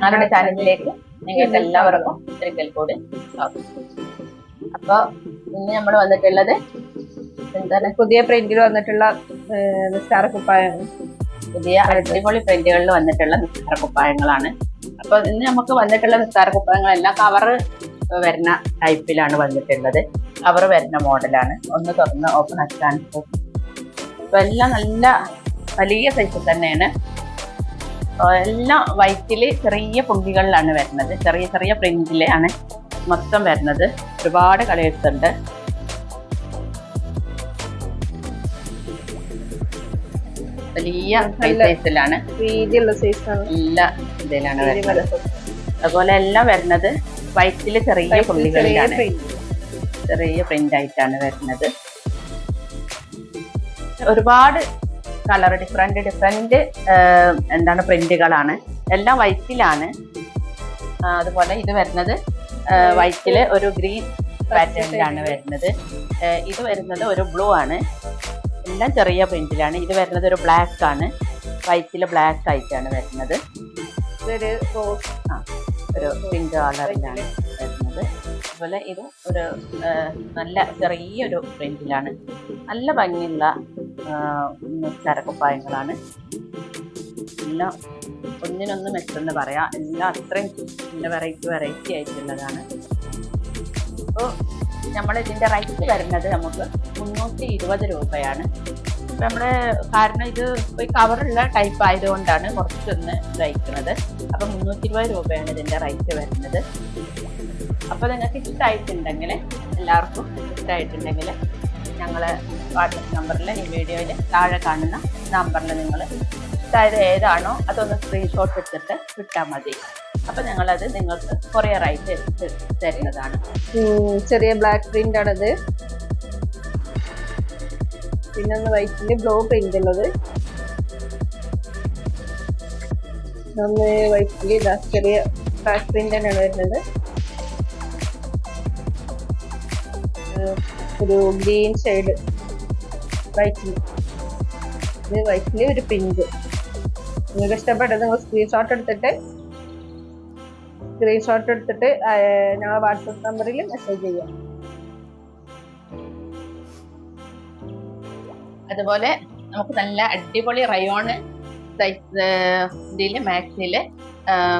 ഞങ്ങളുടെ ചാനലിലേക്ക് നിങ്ങൾക്ക് എല്ലാവർക്കും ഒരിക്കൽ കൂടി സ്വാഗതം. അപ്പൊ ഇന്ന് നമ്മൾ വന്നിട്ടുള്ളത് എന്താണ്? പുതിയ പ്രിന്റിൽ വന്നിട്ടുള്ള നിസ്കാര കുപ്പായങ്ങൾ പുതിയ അടിപൊളി പ്രിന്റുകളിൽ വന്നിട്ടുള്ള നിസ്കാര കുപ്പായങ്ങളാണ്. അപ്പൊ ഇന്ന് നമുക്ക് വന്നിട്ടുള്ള നിസ്കാര കുപ്പായങ്ങളെല്ലാം കവറ് വരുന്ന ടൈപ്പിലാണ് വന്നിട്ടുള്ളത്. കവർ വരുന്ന മോഡലാണ്. ഒന്ന് തുറന്ന് ഓപ്പൺ ആക്കാൻ. കാണിച്ചു അപ്പൊ എല്ലാം നല്ല വലിയ സൈസ് തന്നെയാണ്. എല്ലാം വൈറ്റിൽ ചെറിയ പുള്ളികളിലാണ് വരുന്നത്. ചെറിയ ചെറിയ പ്രിന്റിലാണ് മൊത്തം വരുന്നത്. ഒരുപാട് കളേഴ്സ് ഉണ്ട് വലിയ സൈസിലാണ് നല്ല എല്ലാ ഇതിലാണ് വരുന്നത്. അതുപോലെ എല്ലാം വരുന്നത് വൈറ്റിൽ ചെറിയ പുള്ളികളിലാണ് ചെറിയ പ്രിന്റ് ആയിട്ടാണ് വരുന്നത്. ഒരുപാട് കളർ ഡിഫറെന്റ് ഡിഫറെന്റ് എന്താണ് പ്രിന്റുകളാണ് എല്ലാം വൈറ്റിലാണ് അതുപോലെ ഇത് വരുന്നത് വൈറ്റിൽ ഒരു ഗ്രീൻ പാറ്റേണിലാണ് വരുന്നത്. ഇത് വരുന്നത് ഒരു ബ്ലൂ ആണ്. എല്ലാം ചെറിയ പ്രിന്റിലാണ് ഇത് വരുന്നത് ഒരു ബ്ലാക്ക് ആണ്. വൈറ്റിൽ ബ്ലാക്ക് ആയിട്ടാണ് വരുന്നത്. ഇതൊരു റോസ് ഒരു പിങ്ക് കളറിലാണ് വരുന്നത്. അതുപോലെ ഇത് ഒരു നല്ല ചെറിയൊരു പ്രിന്റിലാണ് നല്ല ഭംഗിയുള്ള ചരക്കുപ്പായങ്ങളാണ്. എല്ലാം ഒന്നിനൊന്ന് മെച്ചെന്ന് പറയാം. എല്ലാം അത്രയും ഇതിന്റെ വെറൈറ്റി വെറൈറ്റി ആയിട്ടുള്ളതാണ്. അപ്പോൾ നമ്മൾ ഇതിന്റെ റേറ്റ് വരുന്നത് നമുക്ക് മുന്നൂറ്റി ഇരുപത് രൂപയാണ്. ഇപ്പം നമ്മൾ കാരണം ഇത് ഈ കവറുള്ള ടൈപ്പ് ആയതുകൊണ്ടാണ് കുറച്ചൊന്ന് ഇതായിരിക്കുന്നത് അപ്പം മുന്നൂറ്റി ഇരുപത് രൂപയാണ് ഇതിന്റെ റേറ്റ് വരുന്നത്. അപ്പോൾ നിങ്ങൾക്ക് ഇഷ്ടമായിട്ടുണ്ടെങ്കിൽ എല്ലാവർക്കും ഇഷ്ടമായിട്ടുണ്ടെങ്കിൽ ഞങ്ങൾ വാട്സപ്പ് നമ്പറിൽ ഈ വീഡിയോയിൽ താഴെ കാണുന്ന നമ്പറിൽ നിങ്ങൾ അതായത് ഏതാണോ അതൊന്ന് സ്ക്രീൻഷോട്ട് എടുത്തിട്ട് വിട്ടാൽ മതി. അപ്പൊ ഞങ്ങളത് നിങ്ങൾക്ക് കൊറിയർ ആയിട്ട് തരുന്നതാണ് ചെറിയ ബ്ലാക്ക് പ്രിന്റ് ആണത്. പിന്നെ ഒന്ന് വൈറ്റിൽ ബ്ലൂ പ്രിന്റ് ഉള്ളത്. ഒന്ന് വൈറ്റിൽ ചെറിയ ബ്ലാക്ക് പ്രിന്റ് തന്നെയാണ് വരുന്നത്. ഒരു ഗ്രീൻ ഷെയ്ഡ് വൈറ്റിൽ ഇത് വൈറ്റിൽ ഒരു പിങ്ക്. നിങ്ങൾക്ക് ഇഷ്ടപ്പെട്ടത് നിങ്ങൾ സ്ക്രീൻഷോട്ട് എടുത്തിട്ട് സ്ക്രീൻഷോട്ട് എടുത്തിട്ട് ഞങ്ങളെ വാട്സപ്പ് നമ്പറിൽ മെസ്സേജ് ചെയ്യാം. അതുപോലെ നമുക്ക് നല്ല അടിപൊളി റയോണ് ഇതിൽ മാക്സിൽ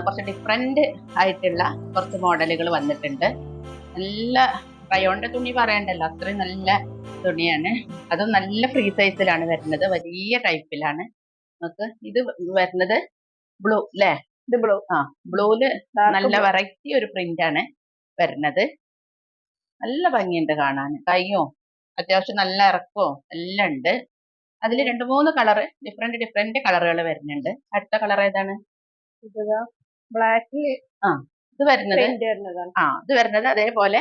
കുറച്ച് ഡിഫറെന്റ് ആയിട്ടുള്ള കുറച്ച് മോഡലുകൾ വന്നിട്ടുണ്ട്. നല്ല റയോണിന്റെ തുണി പറയണ്ടല്ലോ അത്രയും നല്ല തുണിയാണ്. അതും നല്ല ഫ്രീ സൈസിലാണ് വരുന്നത്. വലിയ ടൈപ്പിലാണ് നമുക്ക് ഇത് വരുന്നത് ബ്ലൂ അല്ലേ ഇത് ബ്ലൂ ആ ബ്ലൂൽ നല്ല വെറൈറ്റി ഒരു പ്രിന്റ് ആണ് വരുന്നത്. നല്ല ഭംഗിയുണ്ട് കാണാൻ. കൈയോ അത്യാവശ്യം നല്ല ഇറക്കോ? എല്ലാം ഉണ്ട്. അതിൽ രണ്ട് മൂന്ന് കളറ് ഡിഫറെന്റ് ഡിഫറെന്റ് കളറുകൾ വരുന്നുണ്ട്. അടുത്ത കളർ ഏതാണ്? ബ്ലാക്ക് ഇത് വരുന്നത്. ആ ഇത് വരുന്നത് അതേപോലെ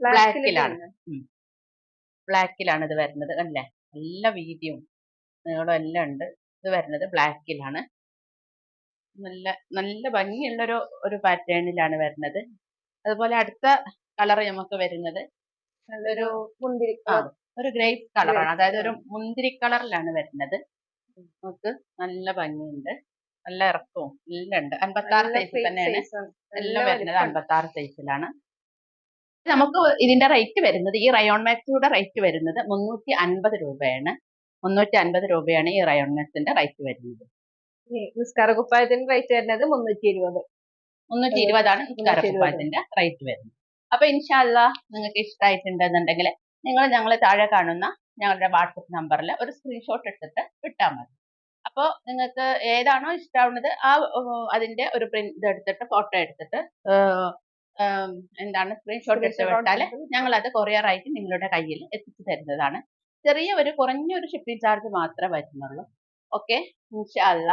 ബ്ലാക്കിലാണ് ബ്ലാക്കിലാണ് ഇത് വരുന്നത് അല്ലേ? നല്ല വീതിയും നീളം എല്ലാം ഉണ്ട്. ഇത് വരുന്നത് ബ്ലാക്കിലാണ് നല്ല നല്ല ഭംഗിയുള്ളൊരു ഒരു പാറ്റേണിലാണ് വരുന്നത്. അതുപോലെ അടുത്ത കളർ നമുക്ക് വരുന്നത് നല്ലൊരു മുന്തിരി ഒരു ഗ്രേപ്പ് കളറാണ് അതായത് ഒരു മുന്തിരി കളറിലാണ് വരുന്നത്. നമുക്ക് നല്ല ഭംഗിയുണ്ട്. നല്ല ഇറക്കവും എല്ലാം ഉണ്ട്. അൻപത്തി ആറ് സൈസ് തന്നെയാണ് എല്ലാം വരുന്നത് അൻപത്തി ആറ് സൈസിലാണ് നമുക്ക് ഇതിന്റെ റേറ്റ് വരുന്നത് ഈ റയോൺ മാക്സിയുടെ റേറ്റ് വരുന്നത് മുന്നൂറ്റി അൻപത് രൂപയാണ്. മുന്നൂറ്റി അൻപത് രൂപയാണ് ഈ റയോൺ മാക്സിന്റെ റേറ്റ് വരുന്നത്. നിസ്കാര കുപ്പായത്തിന്റെ റേറ്റ് വരുന്നത് മുന്നൂറ്റി ഇരുപത് മുന്നൂറ്റി ഇരുപതാണ് നിസ്കാരക്കുപ്പായത്തിന്റെ റേറ്റ് വരുന്നത്. അപ്പൊ ഇൻഷാല്ല നിങ്ങൾക്ക് ഇഷ്ടമായിട്ടുണ്ടെന്നുണ്ടെങ്കിൽ നിങ്ങൾ ഞങ്ങൾ താഴെ കാണുന്ന ഞങ്ങളുടെ വാട്സപ്പ് നമ്പറിൽ ഒരു സ്ക്രീൻഷോട്ട് എടുത്തിട്ട് വിട്ടാൽ മതി. അപ്പോൾ നിങ്ങൾക്ക് ഏതാണോ ഇഷ്ടമാവുന്നത് ആ അതിന്റെ അതിന്റെ ഒരു പ്രിന്റ് എടുത്തിട്ട് ഫോട്ടോ എടുത്തിട്ട് എന്താണ് സ്ക്രീൻഷോട്ട് എടുത്ത് വിട്ടാൽ ഞങ്ങൾ അത് കൊറിയർ ആയിട്ട് നിങ്ങളുടെ കയ്യിൽ എത്തിച്ചു തരുന്നതാണ്. ചെറിയ ഒരു കുറഞ്ഞ ഒരു ഷിപ്പിംഗ് ചാർജ് മാത്രമേ വരുന്നുള്ളൂ. ഓക്കെ അല്ല.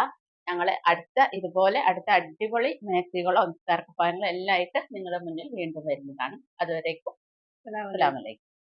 ഞങ്ങൾ അടുത്ത ഇതുപോലെ അടുത്ത അടിപൊളി മാക്സികളോ നിസ്കാരക്കുപ്പായങ്ങളോ എല്ലാം ആയിട്ട് നിങ്ങളുടെ മുന്നിൽ വീണ്ടും വരുന്നതാണ്. അതുവരേക്കും അസ്സാം അലൈക്കും.